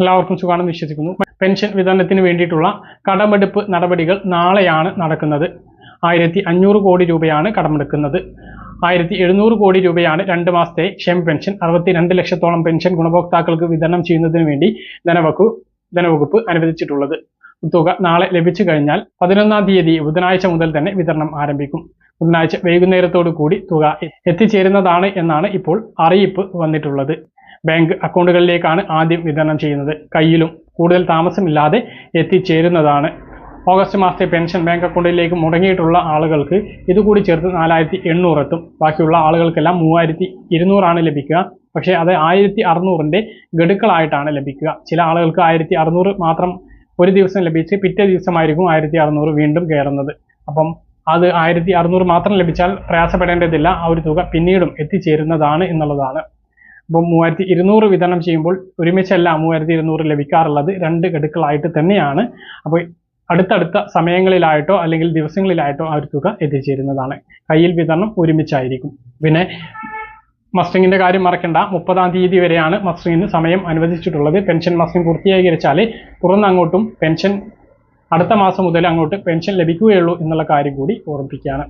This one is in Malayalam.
എല്ലാവർക്കും സുഖമാണെന്ന് വിശ്വസിക്കുന്നു. പെൻഷൻ വിതരണത്തിന് വേണ്ടിയിട്ടുള്ള കടമെടുപ്പ് നടപടികൾ നാളെയാണ് നടക്കുന്നത്. ആയിരത്തി അഞ്ഞൂറ് കോടി രൂപയാണ് കടമെടുക്കുന്നത്. ആയിരത്തി എഴുന്നൂറ് കോടി രൂപയാണ് രണ്ട് മാസത്തെ ക്ഷേമ പെൻഷൻ. അറുപത്തിരണ്ട് ലക്ഷത്തോളം പെൻഷൻ ഗുണഭോക്താക്കൾക്ക് വിതരണം ചെയ്യുന്നതിന് വേണ്ടി ധനവകുപ്പ് ധനവകുപ്പ് അനുവദിച്ചിട്ടുള്ളത്. തുക നാളെ ലഭിച്ചു കഴിഞ്ഞാൽ പതിനൊന്നാം തീയതി ബുധനാഴ്ച മുതൽ തന്നെ വിതരണം ആരംഭിക്കും. ബുധനാഴ്ച വൈകുന്നേരത്തോടു കൂടി തുക എത്തിച്ചേരുന്നതാണ് എന്നാണ് ഇപ്പോൾ അറിയിപ്പ് വന്നിട്ടുള്ളത്. ബാങ്ക് അക്കൗണ്ടുകളിലേക്കാണ് ആദ്യം വിതരണം ചെയ്യുന്നത്. കയ്യിലും കൂടുതൽ താമസമില്ലാതെ എത്തിച്ചേരുന്നതാണ്. ഓഗസ്റ്റ് മാസത്തെ പെൻഷൻ ബാങ്ക് അക്കൗണ്ടിലേക്ക് മുടങ്ങിയിട്ടുള്ള ആളുകൾക്ക് ഇതുകൂടി ചേർത്ത് നാലായിരത്തി എണ്ണൂറ് എത്തും. ബാക്കിയുള്ള ആളുകൾക്കെല്ലാം മൂവായിരത്തി ഇരുന്നൂറാണ് ലഭിക്കുക. പക്ഷേ അത് ആയിരത്തി അറുന്നൂറിന്റെ ഗഡുക്കളായിട്ടാണ് ലഭിക്കുക. ചില ആളുകൾക്ക് ആയിരത്തി അറുന്നൂറ് മാത്രം ഒരു ദിവസം ലഭിച്ച് പിറ്റേ ദിവസമായിരിക്കും ആയിരത്തി അറുന്നൂറ് വീണ്ടും കയറുന്നത്. അപ്പം അത് ആയിരത്തി അറുന്നൂറ് മാത്രം ലഭിച്ചാൽ പ്രയാസപ്പെടേണ്ടതില്ല. ആ ഒരു തുക പിന്നീടും എത്തിച്ചേരുന്നതാണ് എന്നുള്ളതാണ്. അപ്പം മൂവായിരത്തി ഇരുന്നൂറ് വിതരണം ചെയ്യുമ്പോൾ ഒരുമിച്ചല്ല മൂവായിരത്തി ഇരുന്നൂറ് ലഭിക്കാറുള്ളത്. രണ്ട് ഗഡുക്കളായിട്ട് തന്നെയാണ്. അപ്പോൾ അടുത്തടുത്ത സമയങ്ങളിലായിട്ടോ അല്ലെങ്കിൽ ദിവസങ്ങളിലായിട്ടോ ആ ഒരു തുക എത്തിച്ചേരുന്നതാണ്. കയ്യിൽ വിതരണം ഒരുമിച്ചായിരിക്കും. പിന്നെ മസ്റ്റിങ്ങിന്റെ കാര്യം മറക്കണ്ട. മുപ്പതാം തീയതി വരെയാണ് മസ്റ്ററിങ്ങിന് സമയം അനുവദിച്ചിട്ടുള്ളത്. പെൻഷൻ മസ്റ്ററിംഗ് പൂർത്തീകരിച്ചാൽ അങ്ങോട്ടും പെൻഷൻ അടുത്ത മാസം മുതൽ അങ്ങോട്ട് പെൻഷൻ ലഭിക്കുകയുള്ളൂ എന്നുള്ള കാര്യം കൂടി ഓർമ്മിപ്പിക്കുകയാണ്.